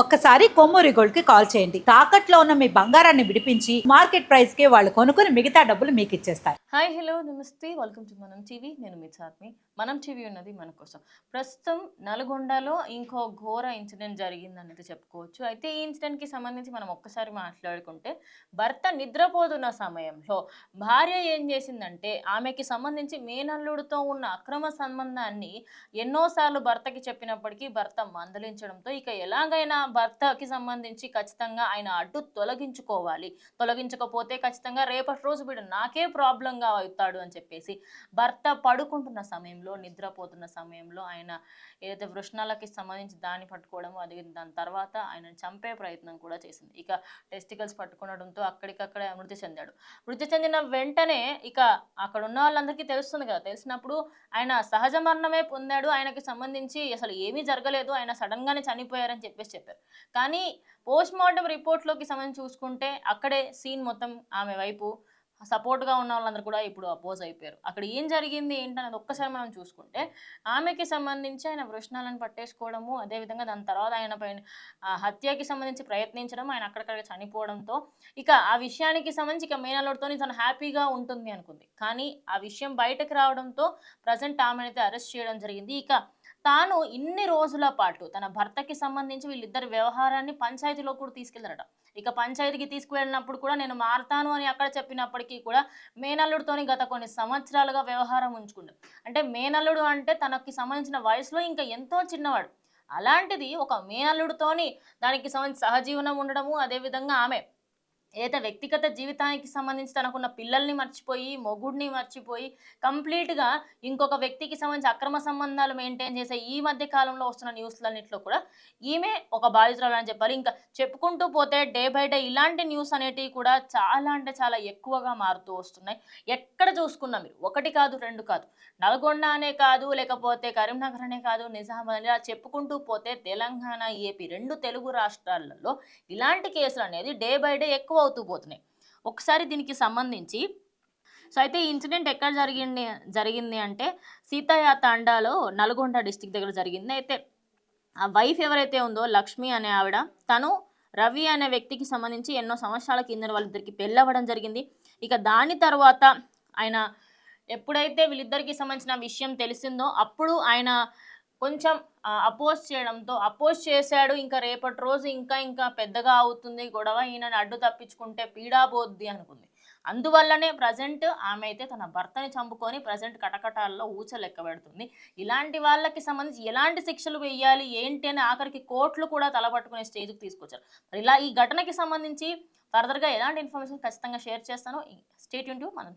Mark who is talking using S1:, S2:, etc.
S1: ఒక్కసారి కొమ్మూరి గోల్డ్కి కాల్ చేయండి. తాకట్లో ఉన్న మీ బంగారాన్ని విడిపించి మార్కెట్ ప్రైస్కి వాళ్ళు కొనుక్కుని మిగతా డబ్బులు మీకు ఇచ్చేస్తారు.
S2: హాయ్ హలో నమస్తే. Welcome to Manam TV. నేను మీ సాత్మి మనం టీవీ ఉన్నది మన కోసం. ప్రస్తుతం నల్గొండలో ఇంకో ఘోర ఇన్సిడెంట్ జరిగిందనేది చెప్పుకోవచ్చు. అయితే ఈ ఇన్సిడెంట్కి సంబంధించి మనం ఒక్కసారి మాట్లాడుకుంటే భర్త నిద్రపోతున్న సమయంలో భార్య ఏం చేసిందంటే ఆమెకి సంబంధించి మేనల్లుడితో ఉన్న అక్రమ సంబంధాన్ని ఎన్నోసార్లు భర్తకి చెప్పినప్పటికీ భర్త మందలించడంతో ఇక ఎలాగైనా భర్తకి సంబంధించి ఖచ్చితంగా ఆయన అడ్డు తొలగించుకోవాలి. తొలగించకపోతే ఖచ్చితంగా రేపటి రోజు వీడు నాకే ప్రాబ్లంగా అవుతాడు అని చెప్పేసి భర్త పడుకుంటున్న సమయంలో నిద్రపోతున్న సమయంలో ఆయన ఏదైతే వృష్ణాలకి సంబంధించి దాన్ని పట్టుకోవడము అది దాని తర్వాత ఆయన చంపే ప్రయత్నం కూడా చేసింది. ఇక టెస్టికల్స్ పట్టుకునడంతో అక్కడికక్కడే మృతి చెందాడు. మృతి చెందిన వెంటనే ఇక అక్కడ ఉన్న వాళ్ళందరికీ తెలుస్తుంది కదా తెలిసినప్పుడు ఆయన సహజ మరణమే పొందాడు. ఆయనకి సంబంధించి అసలు ఏమీ జరగలేదు. ఆయన సడన్ గానే చనిపోయారని చెప్పేసి చెప్పారు కానీ పోస్ట్ మార్టం రిపోర్ట్లోకి సంబంధించి చూసుకుంటే అక్కడే సీన్ మొత్తం ఆమె వైపు సపోర్ట్గా ఉన్న వాళ్ళందరూ కూడా ఇప్పుడు అపోజ్ అయిపోయారు. అక్కడ ఏం జరిగింది ఏంటనేది ఒక్కసారి మనం చూసుకుంటే ఆమెకి సంబంధించి ఆయన వృష్ణాలను పట్టేసుకోవడము అదేవిధంగా దాని తర్వాత ఆయన పైన హత్యకి సంబంధించి ప్రయత్నించడం ఆయన అక్కడక్కడ చనిపోవడంతో ఇక ఆ విషయానికి సంబంధించి ఇక మేనలోడితో తను హ్యాపీగా ఉంటుంది అనుకుంది. కానీ ఆ విషయం బయటకు రావడంతో ప్రజెంట్ ఆమెనైతే అరెస్ట్ చేయడం జరిగింది. ఇక తాను ఇన్ని రోజుల పాటు తన భర్తకి సంబంధించి వీళ్ళిద్దరి వ్యవహారాన్ని పంచాయతీలో కూడా తీసుకెళ్ళారట. ఇక పంచాయతీకి తీసుకువెళ్ళినప్పుడు కూడా నేను మారుతాను అని అక్కడ చెప్పినప్పటికీ కూడా మేనల్లుడితోని గత కొన్ని సంవత్సరాలుగా వ్యవహారం ఉంచుకుంటాం అంటే మేనల్లుడు అంటే తనకి సంబంధించిన వయసులో ఇంకా ఎంతో చిన్నవాడు. అలాంటిది ఒక మేనల్లుడితోని దానికి సంబంధించి సహజీవనం ఉండడము అదేవిధంగా ఆమె ఏదైతే వ్యక్తిగత జీవితానికి సంబంధించి తనకున్న పిల్లల్ని మర్చిపోయి మొగుడిని మర్చిపోయి కంప్లీట్గా ఇంకొక వ్యక్తికి సంబంధించి అక్రమ సంబంధాలు మెయింటైన్ చేసే ఈ మధ్య కాలంలో వస్తున్న న్యూస్లన్నింటిలో కూడా ఈమె ఒక బాధితురాలు అని చెప్పాలి. ఇంకా చెప్పుకుంటూ పోతే డే బై డే ఇలాంటి న్యూస్ అనేటివి కూడా చాలా అంటే చాలా ఎక్కువగా మారుతూ వస్తున్నాయి. ఎక్కడ చూసుకున్నా మీరు ఒకటి కాదు రెండు కాదు నల్గొండ అనే కాదు లేకపోతే కరీంనగర్ అనే కాదు నిజామాబాద్ ఇలా చెప్పుకుంటూ పోతే తెలంగాణ ఏపీ రెండు తెలుగు రాష్ట్రాలలో ఇలాంటి కేసులు అనేది డే బై డే ఎక్కువ అవుతూ పోతున్నాయి. ఒకసారి దీనికి సంబంధించి సో అయితే ఈ ఇన్సిడెంట్ ఎక్కడ జరిగింది జరిగింది అంటే సీతయ్య తాండాలో నల్గొండ డిస్టిక్ దగ్గర జరిగింది. అయితే ఆ వైఫ్ ఎవరైతే ఉందో లక్ష్మి అనే ఆవిడ తను రవి అనే వ్యక్తికి సంబంధించి ఎన్నో సంవత్సరాల కింద వాళ్ళిద్దరికి పెళ్ళవ్వడం జరిగింది. ఇక దాని తర్వాత ఆయన ఎప్పుడైతే వీళ్ళిద్దరికి సంబంధించిన విషయం తెలిసిందో అప్పుడు ఆయన కొంచెం అపోజ్ చేయడంతో అపోజ్ చేశాడు ఇంకా రేపటి రోజు ఇంకా ఇంకా పెద్దగా అవుతుంది గొడవ ఈయనని అడ్డు తప్పించుకుంటే పీడాబోద్ది అనుకుంది. అందువల్లనే ప్రజెంట్ ఆమె అయితే తన భర్తని చంపుకొని ప్రజెంట్ కటకటాల్లో ఊచ లెక్క పెడుతుంది. ఇలాంటి వాళ్ళకి సంబంధించి ఎలాంటి శిక్షలు వేయాలి ఏంటి అని ఆఖరికి కోర్టులు కూడా తలపట్టుకునే స్టేజ్కి తీసుకొచ్చారు. మరి ఇలా ఈ ఘటనకి సంబంధించి ఫర్దర్గా ఎలాంటి ఇన్ఫర్మేషన్ ఖచ్చితంగా షేర్ చేస్తాను. స్టేట్ యూన్ మనం